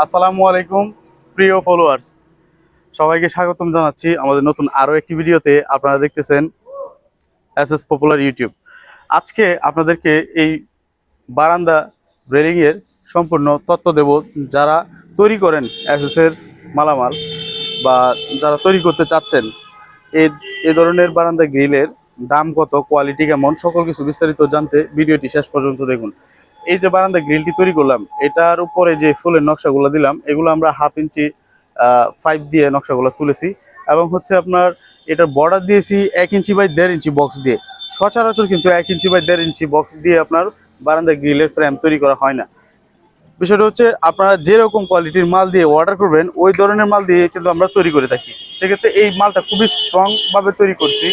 আসসালামু আলাইকুম, প্রিয় ফলোয়ার্স সবাইকে স্বাগতম জানাচ্ছি আমাদের নতুন আরও একটি ভিডিওতে। আপনারা দেখতেছেন এস এস পপুলার ইউটিউব আজকে আপনাদেরকে এই বারান্দা রেলিংয়ের সম্পূর্ণ তত্ত্ব দেব যারা তৈরি করেন এস এর মালামাল বা যারা তৈরি করতে চাচ্ছেন। এ ধরনের বারান্দা গ্রিলের দাম কত কোয়ালিটি কেমন, সকল কিছু বিস্তারিত জানতে ভিডিওটি শেষ পর্যন্ত দেখুন। এই যে বারান্দা গ্রিলটি তৈরি করলাম, এটার উপরে যে ফুলের নকশাগুলো দিলাম, এগুলো আমরা হাফ ইঞ্চি ফাইভ দিয়ে নকশাগুলো তুলেছি এবং হচ্ছে আপনার এটার বর্ডার দিয়েছি এক ইঞ্চি বাই দেড় ইঞ্চি বক্স দিয়ে। সচরাচর কিন্তু এক ইঞ্চি বাই দেড় ইঞ্চি বক্স দিয়ে আপনার বারান্দা গ্রিলের ফ্রেম তৈরি করা হয় না। বিষয়টা হচ্ছে আপনারা যেরকম কোয়ালিটির মাল দিয়ে অর্ডার করবেন, ওই ধরনের মাল দিয়ে কিন্তু আমরা তৈরি করে থাকি। সেক্ষেত্রে এই মালটা খুবই স্ট্রংভাবে তৈরি করছি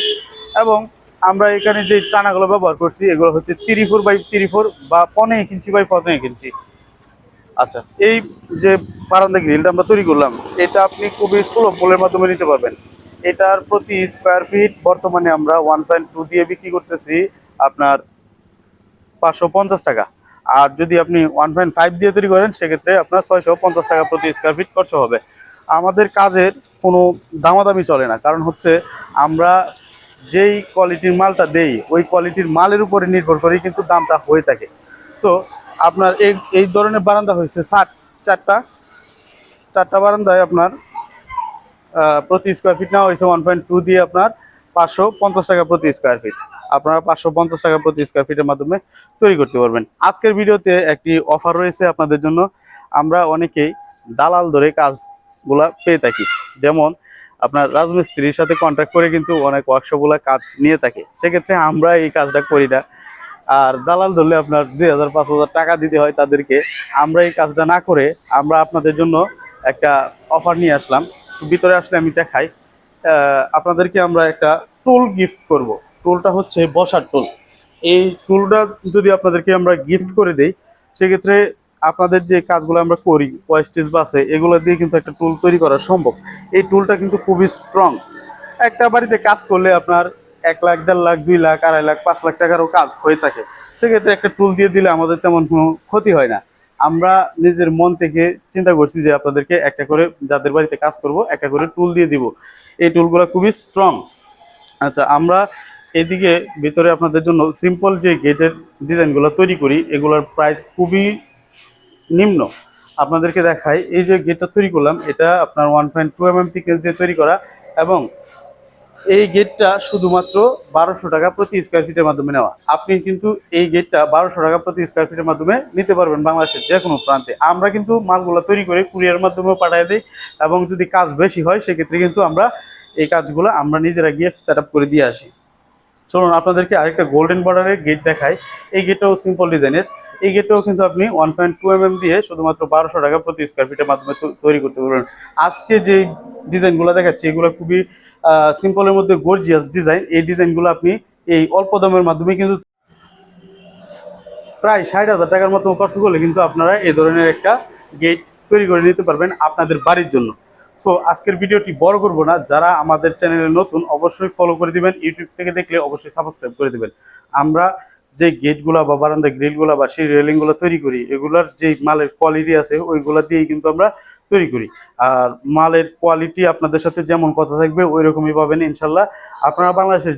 এবং আমরা এখানে যে টানাগুলো ব্যবহার করছি, এগুলো হচ্ছে three four by three four বা পনে ইঞ্চি বাই পনে ইঞ্চি। আচ্ছা এই যে বারান্দা গ্রিলটা আমরা তৈরি করলাম, এটা আপনি খুবই সুলভ মূল্যের মাধ্যমে নিতে পারবেন। এটার প্রতি স্কোয়ার ফিট বর্তমানে আমরা ওয়ান পয়েন্ট টু দিয়ে বিক্রি করতেছি আপনার পাঁচশো পঞ্চাশ টাকা। আর যদি আপনি ওয়ান পয়েন্ট ফাইভ দিয়ে তৈরি করেন, সেক্ষেত্রে আপনার ছয়শো পঞ্চাশ টাকা প্রতি স্কোয়ার ফিট খরচ হবে। আমাদের কাজের কোনো দামাদামি চলে না, কারণ হচ্ছে আমরা যেই কোয়ালিটির মালটা দেই, ওই কোয়ালিটির মালের উপরে নির্ভর করেই কিন্তু দামটা হয়ে থাকে। সো আপনার এই এই ধরনের বারান্দা হয়েছে ষাট, চারটা চারটা বারান্দায় আপনার প্রতি স্কোয়ার ফিট নেওয়া হয়েছে ওয়ান পয়েন্ট টু দিয়ে আপনার পাঁচশো পঞ্চাশ টাকা প্রতি স্কোয়ার ফিট আপনারা পাঁচশো পঞ্চাশ টাকা প্রতি স্কোয়ার ফিটের মাধ্যমে তৈরি করতে পারবেন। আজকের ভিডিওতে একটি অফার রয়েছে আপনাদের জন্য। আমরা অনেকেই দালাল ধরে কাজগুলা পেয়ে থাকি। যেমন আপনার রাজমিস্ত্রির সাথে কন্ট্যাক্ট করে কিন্তু অনেক ওয়ার্কশপগুলো কাজ নিয়ে থাকে। সেক্ষেত্রে আমরা এই কাজটা করি না। আর দালাল ধরলে আপনার দুই হাজার, পাঁচ হাজার টাকা দিতে হয় তাদেরকে। আমরা এই কাজটা না করে আমরা আপনাদের জন্য একটা অফার নিয়ে আসলাম। ভিতরে আসলে আমি দেখাই। আপনাদেরকে আমরা একটা টুল গিফট করব। টুলটা হচ্ছে বসার টুল এই টুলটা যদি আপনাদেরকে আমরা গিফট করে দেই, সেক্ষেত্রে আপনাদের যে কাজগুলো আমরা করি, ওয়েস্টেজ বাসে, এগুলো দিয়ে কিন্তু একটা টুল তৈরি করা সম্ভব। এই টুলটা কিন্তু খুবই স্ট্রং একটা বাড়িতে কাজ করলে আপনার এক লাখ, দেড় লাখ, দুই লাখ, আড়াই লাখ, পাঁচ লাখ টাকারও কাজ হয়ে থাকে। সেক্ষেত্রে একটা টুল দিয়ে দিলে আমাদের তেমন কোনো ক্ষতি হয় না। আমরা নিজের মন থেকে চিন্তা করছি যে আপনাদেরকে একটা করে যাদের বাড়িতে কাজ করব, একটা করে টুল দিয়ে দিব। এই টুলগুলো খুবই স্ট্রং আচ্ছা আমরা এদিকে ভিতরে আপনাদের জন্য সিম্পল যে গেটের ডিজাইনগুলো তৈরি করি, এগুলোর প্রাইস খুবই নিম্ন। আপনাদেরকে দেখাই, এই যে গেটটা তৈরি করলাম, এটা আপনার one point two M M thickness দিয়ে তৈরি করা এবং এই গেটটা শুধুমাত্র বারোশো টাকা প্রতি স্কোয়ার ফিটের মাধ্যমে নেওয়া। আপনি কিন্তু এই গেটটা বারোশো টাকা প্রতি স্কোয়ার ফিটের মাধ্যমে নিতে পারবেন বাংলাদেশের যে কোনো প্রান্তে। আমরা কিন্তু মালগুলো তৈরি করে কুরিয়ার মাধ্যমেও পাঠিয়ে দিই এবং যদি কাজ বেশি হয়, সেক্ষেত্রে কিন্তু আমরা এই কাজগুলো আমরা নিজেরা গিয়ে সেট করে দিয়ে আসি। চলুন আপনাদেরকে আরেকটা গোল্ডেন বর্ডারের গেট দেখাই। এই গেটটাও সিম্পল ডিজাইনের এই গেটটাও কিন্তু আপনি one point two M M দিয়ে শুধুমাত্র বারোশো টাকা প্রতি স্কোয়ার ফিটের মাধ্যমে তৈরি করতে পারবেন। আজকে যে ডিজাইনগুলো দেখাচ্ছি, এগুলো খুবই সিম্পলের মধ্যে গর্জিয়াস ডিজাইন এই ডিজাইনগুলো আপনি এই অল্প দামের মাধ্যমে কিন্তু প্রায় ষাট হাজার টাকার মতো খরচ করলে কিন্তু আপনারা এই ধরনের একটা গেট তৈরি করে নিতে পারবেন আপনাদের বাড়ির জন্য। সো আজকের ভিডিওটি বড় করব না। যারা আমাদের চ্যানেলে নতুন, অবশ্যই ফলো করে দিবেন। ইউটিউব থেকে দেখলে অবশ্যই সাবস্ক্রাইব করে দিবেন। আমরা যে গেটগুলো বা বারান্দা গ্রিলগুলো বা সেই রেলিংগুলো তৈরি করি, এগুলোর যে মালের কোয়ালিটি আছে, ওইগুলো দিয়েই কিন্তু আমরা তৈরি করি। আর মালের কোয়ালিটি আপনাদের সাথে যেমন কথা থাকবে ওই রকমই পাবেন ইনশাল্লাহ। আপনারা বাংলাদেশের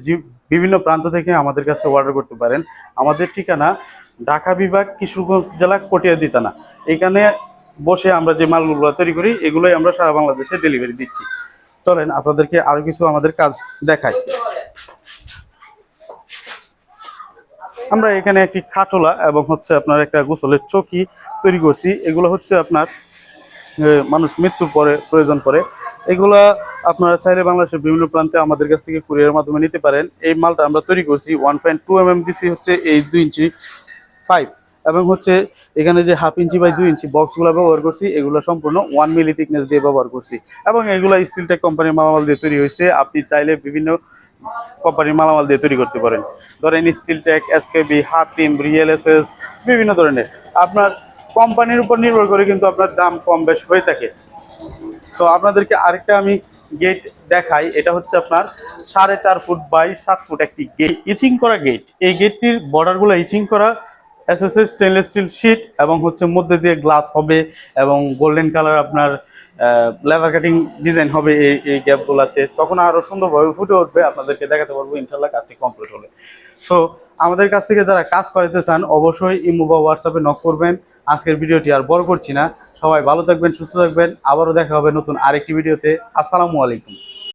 বিভিন্ন প্রান্ত থেকে আমাদের কাছে অর্ডার করতে পারেন। আমাদের ঠিকানা ঢাকা বিভাগ কিশোরগঞ্জ জেলা কটিয়াদি থানা এখানে বসে আমরা যে মালগুলো তৈরি করি, এগুলোই আমরা সারা বাংলাদেশে ডেলিভারি দিচ্ছি। চলেন, আপনাদেরকে আরও কিছু আমাদের কাজ দেখাই। আমরা এখানে একটি খাটোলা এবং হচ্ছে আপনার একটা গোসলের চকি তৈরি করছি। এগুলো হচ্ছে আপনার মানুষ মৃত্যুর পরে, প্রয়োজন পড়ে এগুলা আপনারা চাইলে বাংলাদেশের বিভিন্ন প্রান্তে আমাদের কাছ থেকে কুরিয়ার মাধ্যমে নিতে পারেন। এই মালটা আমরা তৈরি করছি one point two M M দিছি হচ্ছে এই দুই ইঞ্চি পাইপ এবং হচ্ছে এখানে যে হাফ ইঞ্চি বাই দুই ইঞ্চি বক্সগুলো ব্যবহার করছি, এগুলো সম্পূর্ণ ওয়ান মিলি থিকনেস দিয়ে ব্যবহার করছি। এবং এগুলো স্টিল টেক কোম্পানির মালামাল দিয়ে তৈরি হয়েছে। আপনি চাইলে বিভিন্ন কোম্পানির মালামাল দিয়ে তৈরি করতে পারেন। ধরেন Steel Tech SKB Hatim Real SS বিভিন্ন ধরনের। আপনার কোম্পানির উপর নির্ভর করে কিন্তু আপনার দাম কম বেশ হয়ে থাকে। তো আপনাদেরকে আরেকটা আমি গেট দেখাই। এটা হচ্ছে আপনার সাড়ে চার ফুট বাই সাত ফুট একটি গেট ইচিং করা গেট এই গেটটির বর্ডারগুলো ইচিং করা এসএসএস স্টেনলেস স্টিল শিট এবং হচ্ছে মধ্যে দিয়ে গ্লাস হবে এবং গোল্ডেন কালার আপনার লেভার কাটিং ডিজাইন হবে এই এই গ্যাপগুলোতে তখন আরও সুন্দরভাবে ফুটে উঠবে, আপনাদেরকে দেখাতে পারব ইনশাল্লাহ কাজটি কমপ্লিট হলে। সো আমাদের কাছ থেকে যারা কাজ করাতে চান, অবশ্যই ইমো বা হোয়াটসঅ্যাপে নক করবেন। আজকের ভিডিওটি আর বড় করছি না। সবাই ভালো থাকবেন, সুস্থ থাকবেন। আবারও দেখা হবে নতুন আরেকটি ভিডিওতে। আসসালামু আলাইকুম।